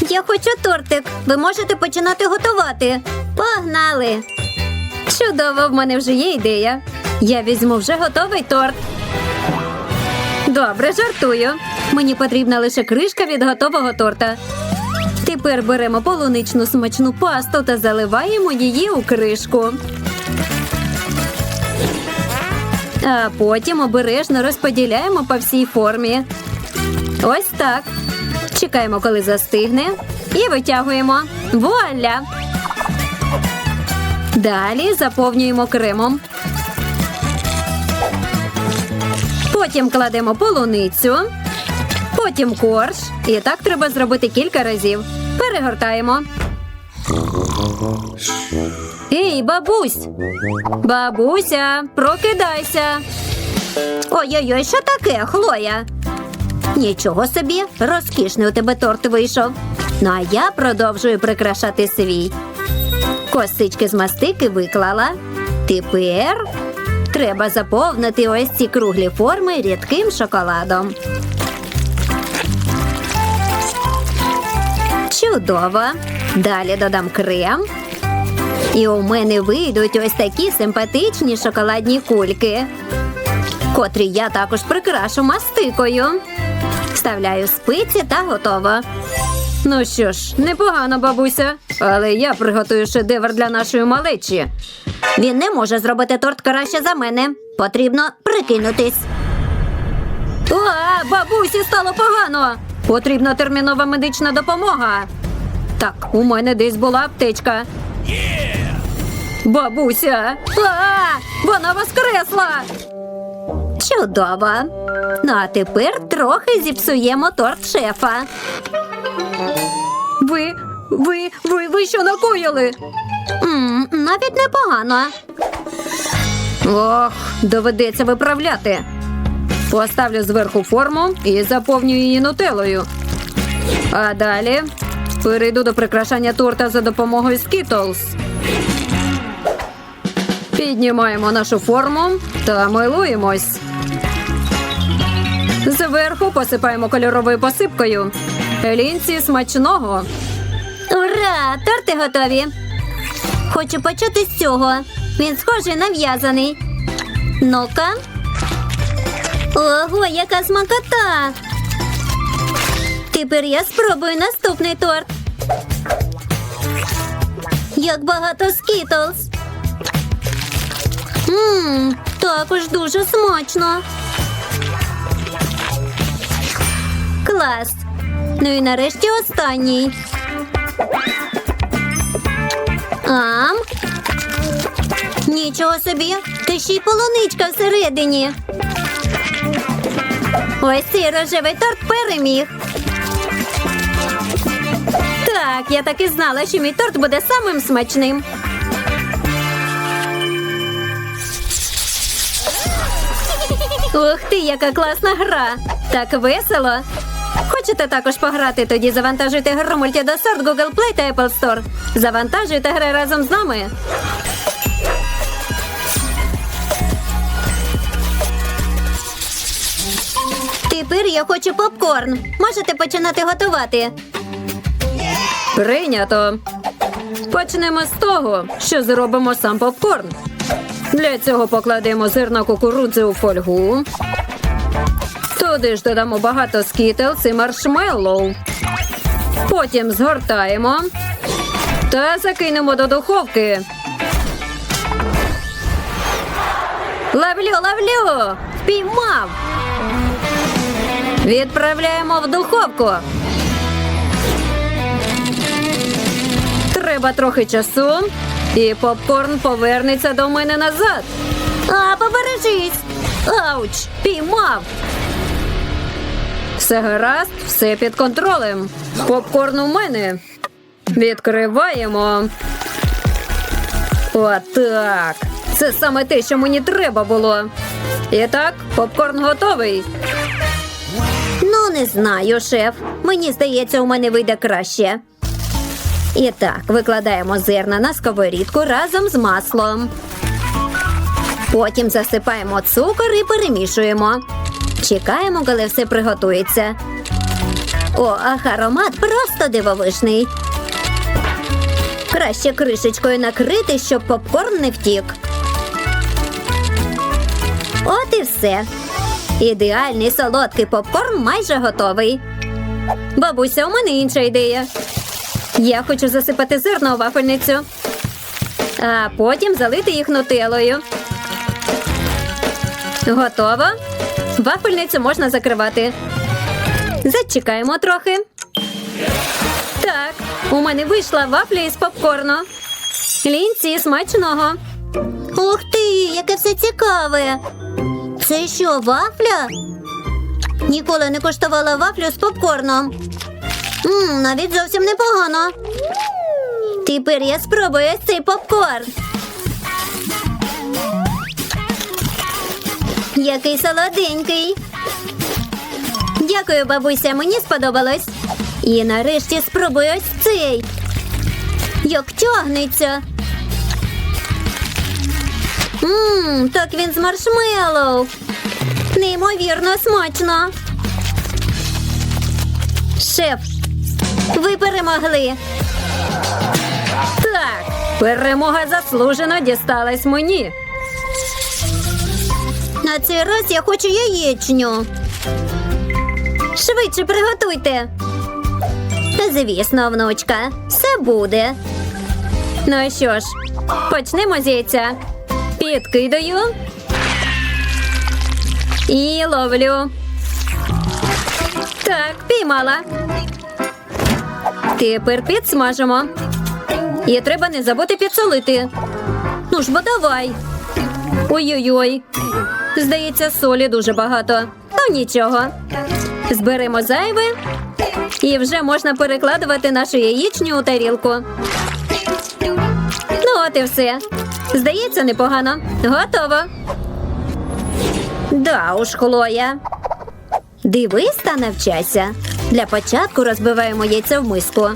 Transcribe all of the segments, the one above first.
Я хочу тортик. Ви можете починати готувати. Погнали! Чудово, в мене вже є ідея. Я візьму вже готовий торт. Добре, жартую. Мені потрібна лише кришка від готового торта. Тепер беремо полуничну смачну пасту та заливаємо її у кришку. А потім обережно розподіляємо по всій формі. Ось так. Чекаємо, коли застигне, і витягуємо. Вуаля! Далі заповнюємо кремом. Потім кладемо полуницю, потім корж. І так треба зробити кілька разів. Перегортаємо. Ей, бабусь! Бабуся, прокидайся. Ой-ой-ой, що таке, Хлоя? Нічого собі, розкішний у тебе торт вийшов. Ну а я продовжую прикрашати свій. Косички з мастики виклала. Тепер треба заповнити ось ці круглі форми рідким шоколадом. Чудово. Далі додам крем. І у мене вийдуть ось такі симпатичні шоколадні кульки, котрі я також прикрашу мастикою. Вставляю спиці та готово. Ну що ж, непогано, бабуся, але я приготую шедевр для нашої малечі. Він не може зробити торт краще за мене. Потрібно прикинутись. А, бабусі стало погано. Потрібна термінова медична допомога. Так, у мене десь була аптечка. Бабуся! А, вона воскресла! Чудово. Ну а тепер трохи зіпсуємо торт шефа. Ви, ви, ви, ви що накоїли? м навіть непогано. Ох, доведеться виправляти. Поставлю зверху форму і заповню її нутелою. А далі перейду до прикрашання торта за допомогою Skittles. Піднімаємо нашу форму та милуємось. Зверху посипаємо кольоровою посипкою. Лінці смачного. Ура! Торти готові. Хочу почати з цього. Він схожий на в'язаний. Ну-ка. Ого, яка смакота! Тепер я спробую наступний торт. Як багато скітлз. Ммм, також дуже смачно. Клас. Ну і нарешті останній. Ам. Нічого собі, та ще й полуничка всередині. Ось цей рожевий торт переміг. Так, я так і знала, що мій торт буде самим смачним. Ух ти, яка класна гра! Так весело. Хочете також пограти? Тоді завантажуйте гру мультидосорт Google Play та Apple Store. Завантажуйте гри разом з нами. Тепер я хочу попкорн. Можете починати готувати. Прийнято. Почнемо з того, що зробимо сам попкорн. Для цього покладемо зерна кукурудзи у фольгу. Туди ж додамо багато скітлс і маршмеллоу. Потім згортаємо та закинемо до духовки. Ловлю, ловлю! Впіймав! Відправляємо в духовку. Треба трохи часу, і попкорн повернеться до мене назад. А, побережись! Ауч! Піймав! Все гаразд, все під контролем. Попкорн у мене. Відкриваємо. Отак. Це саме те, що мені треба було. І так, попкорн готовий. Ну, не знаю, шеф. Мені здається, у мене вийде краще. І так, викладаємо зерна на сковорідку разом з маслом. Потім засипаємо цукор і перемішуємо. Чекаємо, коли все приготується. О, ах, аромат просто дивовижний. Краще кришечкою накрити, щоб попкорн не втік. От і все. Ідеальний солодкий попкорн майже готовий. Бабуся, у мене інша ідея. Я хочу засипати зерно у вафельницю, а потім залити їх нутелою. Готово. Вафельницю можна закривати. Зачекаємо трохи. Так, у мене вийшла вафля із попкорну. Лінці смачного. Ух ти, яке все цікаве. Це що, вафля? Ніколи не коштувала вафлю з попкорном. Мм, навіть зовсім непогано. Тепер я спробую цей попкорн. Який солоденький. Дякую, бабуся, мені сподобалось. І нарешті спробую ось цей. Як тягнеться. Ммм, так він з маршмеллоу. Неймовірно смачно. Шеф, ви перемогли. Так, перемога заслужено дісталась мені. На цей раз я хочу яєчню. Швидше приготуйте. Та Звісно, внучка, все буде. Ну що ж, почнемо з яйця. Підкидаю. І ловлю. Так, піймала. Тепер підсмажимо. І треба не забути підсолити. Ну ж бо давай. Ой-ой-ой. Здається, солі дуже багато. Ну нічого. Зберемо зайве і вже можна перекладувати нашу яєчню у тарілку. Ну, от і все. Здається, непогано. Готово. Да уж, Хлоя. Дивись та навчайся. Для початку розбиваємо яйце в миску.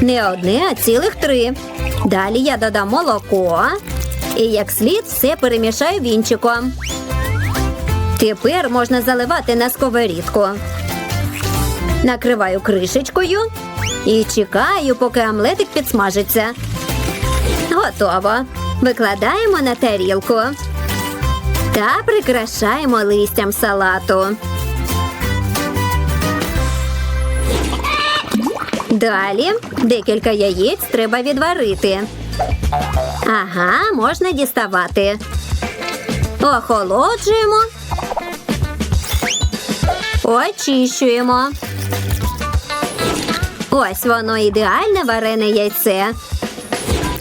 Не одне, а цілих три. Далі я додам молоко і як слід все перемішаю вінчиком. Тепер можна заливати на сковорідку. Накриваю кришечкою і чекаю, поки омлетик підсмажиться. Готово. Викладаємо на тарілку та прикрашаємо листям салату. Далі декілька яєць треба відварити. Ага, можна діставати. Охолоджуємо. Очищуємо. Ось воно ідеальне варене яйце.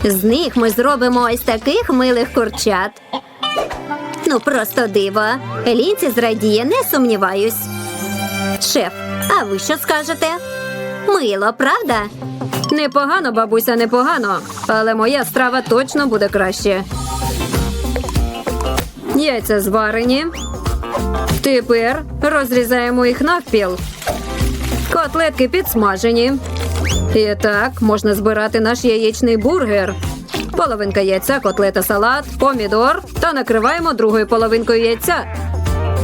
З них ми зробимо ось таких милих курчат. Ну, просто диво. Лінці зрадіє, не сумніваюсь. Шеф, а ви що скажете? Мило, правда? Непогано, бабуся, непогано. Але моя страва точно буде краще. Яйця зварені. Тепер розрізаємо їх навпіл. Котлетки підсмажені. І так можна збирати наш яєчний бургер. Половинка яйця, котлета, салат, помідор та накриваємо другою половинкою яйця.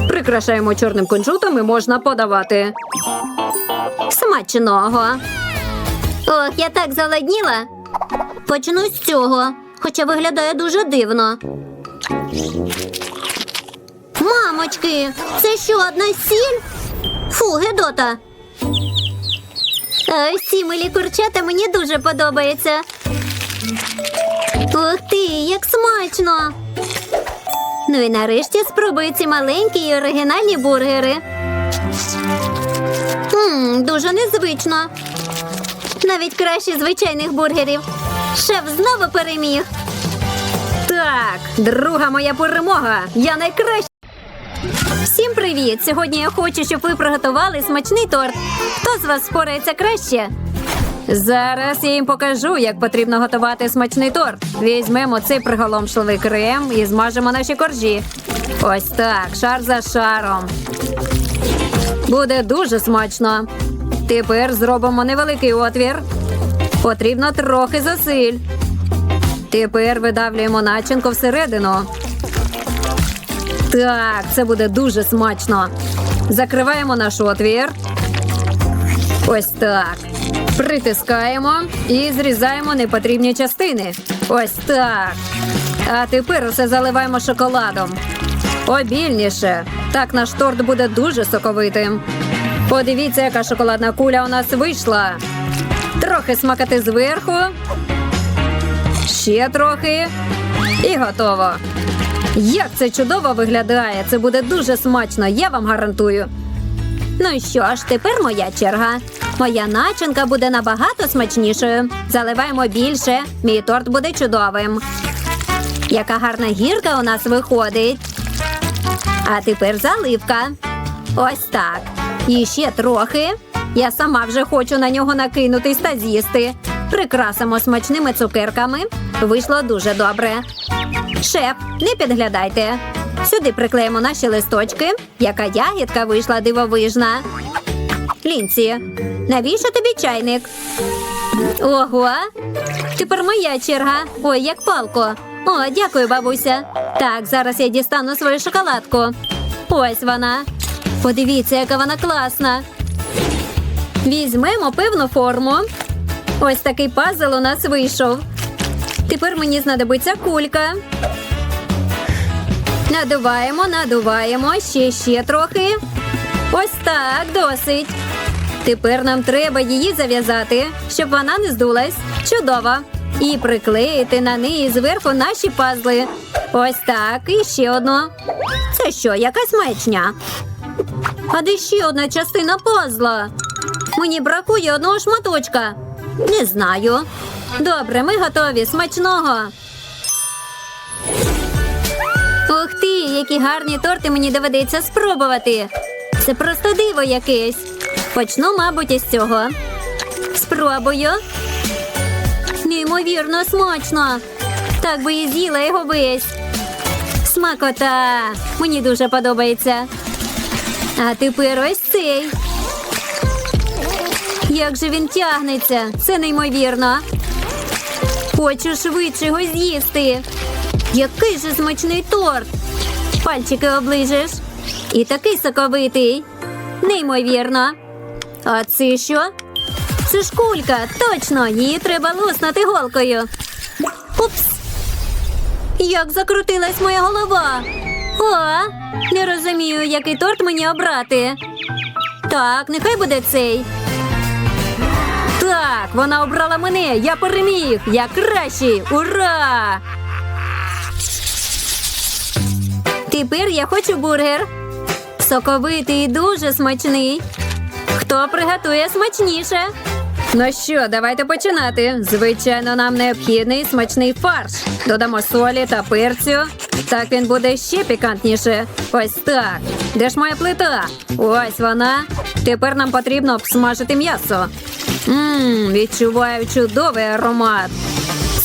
Прикрашаємо чорним кунжутом і можна подавати. Смачного. Ох, я так заладніла. Почну з цього, хоча виглядає дуже дивно. Мамочки, це що, одна сіль? Фу, Гедота. Ці милі курчата мені дуже подобаються. Ух ти, як смачно! Ну і нарешті спробую ці маленькі і оригінальні бургери. Ммм, дуже незвично. Навіть краще звичайних бургерів. Шеф знову переміг. Так, друга моя перемога. Я найкраща. Всім привіт! Сьогодні я хочу, щоб ви приготували смачний торт. Хто з вас спорається краще? Зараз я їм покажу, як потрібно готувати смачний торт. Візьмемо цей приголомшливий крем і змажемо наші коржі. Ось так, шар за шаром. Буде дуже смачно. Тепер зробимо невеликий отвір. Потрібно трохи зусиль. Тепер видавлюємо начинку всередину. Так, це буде дуже смачно. Закриваємо наш отвір. Ось так. Притискаємо і зрізаємо непотрібні частини. Ось так. А тепер усе заливаємо шоколадом. Обільніше. Так наш торт буде дуже соковитим. Подивіться, яка шоколадна куля у нас вийшла. Трохи смакати зверху. Ще трохи. І готово. Як це чудово виглядає! Це буде дуже смачно, я вам гарантую. Ну що ж, тепер моя черга. Моя начинка буде набагато смачнішою. Заливаємо більше, мій торт буде чудовим. Яка гарна гірка у нас виходить. А тепер заливка. Ось так. І ще трохи. Я сама вже хочу на нього накинутись та з'їсти. Прикрасимо смачними цукерками. Вийшло дуже добре. Шеф, не підглядайте. Сюди приклеїмо наші листочки. Яка ягідка вийшла дивовижна. Лінці, навіщо тобі чайник? Ого, тепер моя черга. Ой, як палко. О, дякую, бабуся. Так, зараз я дістану свою шоколадку. Ось вона. Подивіться, яка вона класна. Візьмемо певну форму. Ось такий пазл у нас вийшов. Тепер мені знадобиться кулька. Надуваємо, надуваємо, ще ще трохи. Ось так, досить. Тепер нам треба її зав'язати, щоб вона не здулась. Чудово. І приклеїти на неї зверху наші пазли. Ось так, і ще одну. Це що, якась маячня? А де ще одна частина пазла? Мені бракує одного шматочка. Не знаю. Добре, ми готові. Смачного. Ух ти, які гарні торти мені доведеться спробувати. Це просто диво якесь. Почну, мабуть, із цього. Спробую. Неймовірно смачно. Так би і з'їла його весь. Смакота. Мені дуже подобається. А тепер ось цей. Як же він тягнеться? Це неймовірно. Хочу швидше його з'їсти. Який же смачний торт. Пальчики оближеш. І такий соковитий. Неймовірно. А це що? Це ж кулька, точно, її треба луснути голкою. Упс. Як закрутилась моя голова. О, не розумію, який торт мені обрати. Так, нехай буде цей. Так, вона обрала мене. Я переміг. Я кращий. Ура! Тепер я хочу бургер. Соковитий і дуже смачний. Хто приготує смачніше? Ну що, давайте починати. Звичайно, нам необхідний смачний фарш. Додамо солі та перцю. Так він буде ще пікантніше. Ось так. Де ж моя плита? Ось вона. Тепер нам потрібно обсмажити м'ясо. Мм, відчуваю чудовий аромат.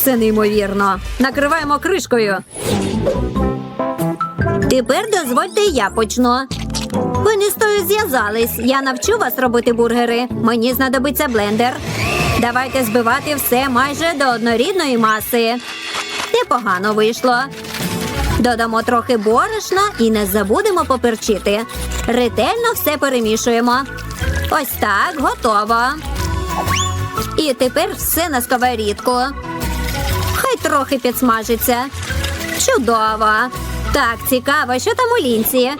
Це неймовірно. Накриваємо кришкою. Тепер дозвольте я почну. Ви не з тою зв'язались. Я навчу вас робити бургери. Мені знадобиться блендер. Давайте збивати все майже до однорідної маси. Непогано вийшло. Додамо трохи борошна і не забудемо поперчити. Ретельно все перемішуємо. Ось так, готово. І тепер все на сковорідку. Хай трохи підсмажиться. Чудово. Так, цікаво, що там у лінці.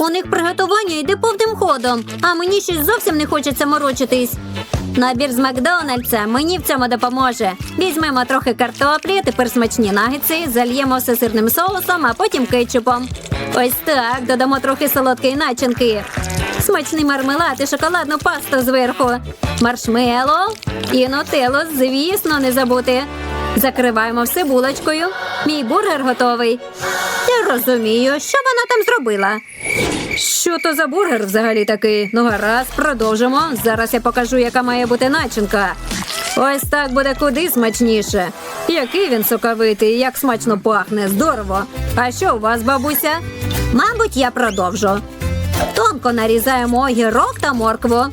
У них приготування йде повним ходом, а мені щось зовсім не хочеться морочитись. Набір з Макдональдса мені в цьому допоможе. Візьмемо трохи картоплі, тепер смачні нагетси, зальємо все сирним соусом, а потім кетчупом. Ось так, додамо трохи солодкої начинки. Смачний мармелад і шоколадну пасту зверху. Маршмело і нутеллу, звісно, не забути. Закриваємо все булочкою. Мій бургер готовий. Не розумію, що вона там зробила. Що то за бургер взагалі такий? Ну гаразд, продовжимо. Зараз я покажу, яка має бути начинка. Ось так буде куди смачніше. Який він соковитий, як смачно пахне, здорово. А що у вас, бабуся? Мабуть, я продовжу. Тонко нарізаємо огірок та моркву.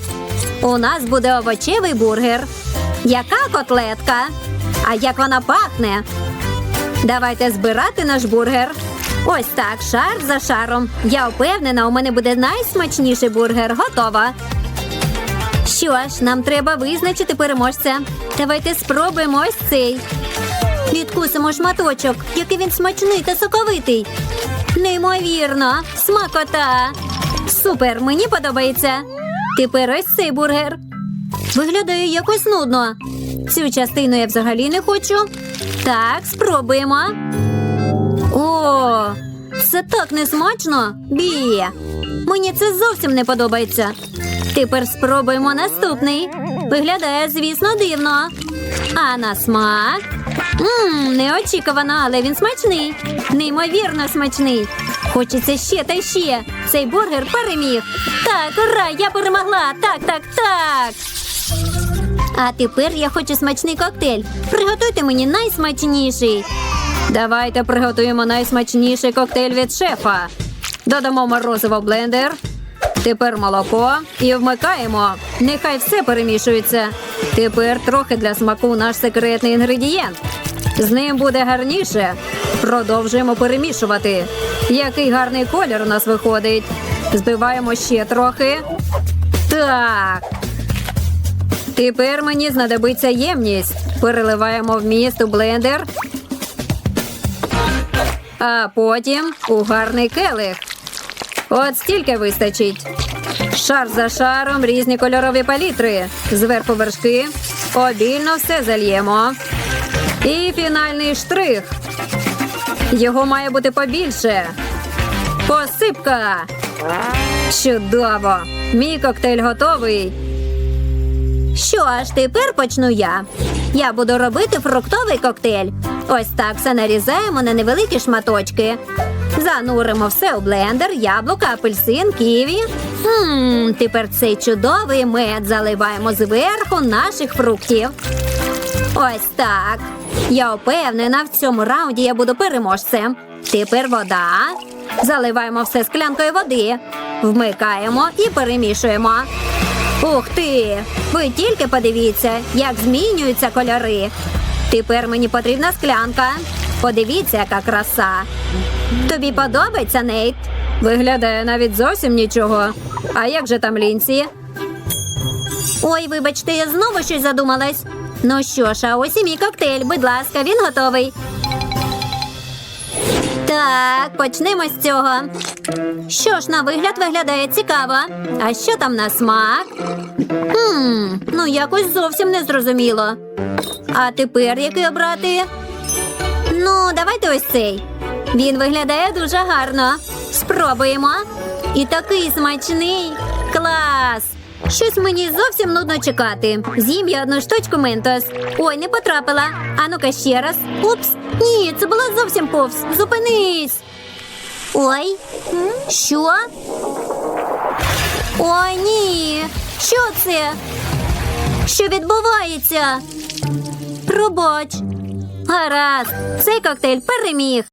У нас буде овочевий бургер. Яка котлетка? А як вона пахне? Давайте збирати наш бургер. Ось так, шар за шаром. Я впевнена, у мене буде найсмачніший бургер. Готова. Що ж, нам треба визначити переможця. Давайте спробуємо ось цей. Відкусимо шматочок, який він смачний та соковитий. Неймовірно, смакота. Супер, мені подобається. Тепер ось цей бургер. Виглядає якось нудно. Цю частину я взагалі не хочу. Так, спробуємо. О, це так несмачно. Бі. Мені це зовсім не подобається. Тепер спробуємо наступний. Виглядає, звісно, дивно. А на смак. Мм, неочікувано, але він смачний. Неймовірно смачний. Хочеться ще та ще. Цей бургер переміг. Так, ура, я перемогла. Так, так, так. А тепер я хочу смачний коктейль. Приготуйте мені найсмачніший. Давайте приготуємо найсмачніший коктейль від шефа. Додамо морозиво в блендер. Тепер молоко і вмикаємо. Нехай все перемішується. Тепер трохи для смаку наш секретний інгредієнт. З ним буде гарніше. Продовжуємо перемішувати. Який гарний колір у нас виходить. Збиваємо ще трохи. Так. Тепер мені знадобиться ємність. Переливаємо вміст у блендер. А потім у гарний келих. От стільки вистачить. Шар за шаром різні кольорові палітри. Зверху вершки. Обільно все зальємо. І фінальний штрих. Його має бути побільше. Посипка. Чудово! Мій коктейль готовий. Що ж, тепер почну я. Я буду робити фруктовий коктейль. Ось так все нарізаємо на невеликі шматочки. Зануримо все у блендер, яблука, апельсин, ківі. Ммм, тепер цей чудовий мед заливаємо зверху наших фруктів. Ось так. Я впевнена, в цьому раунді я буду переможцем. Тепер вода. Заливаємо все склянкою води. Вмикаємо і перемішуємо. Ух ти! Ви тільки подивіться, як змінюються кольори. Тепер мені потрібна склянка. Подивіться, яка краса. Тобі подобається, Нейт? Виглядає навіть зовсім нічого. А як же там лінці? Ой, вибачте, я знову щось задумалась. Ну що ж, а ось і мій коктейль, будь ласка, він готовий. Так, почнемо з цього. Що ж, на вигляд виглядає цікаво. А що там на смак? Хм, ну якось зовсім не зрозуміло. А тепер який обрати? Ну, давайте ось цей. Він виглядає дуже гарно. Спробуємо. І такий смачний. Клас! Щось мені зовсім нудно чекати. З'їм я одну штучку ментос. Ой, не потрапила. А ну-ка ще раз. Упс. Ні, це було зовсім повз. Зупинись. Ой, що? Ой, ні. Що це? Що відбувається? Пробач. Гаразд, цей коктейль переміг.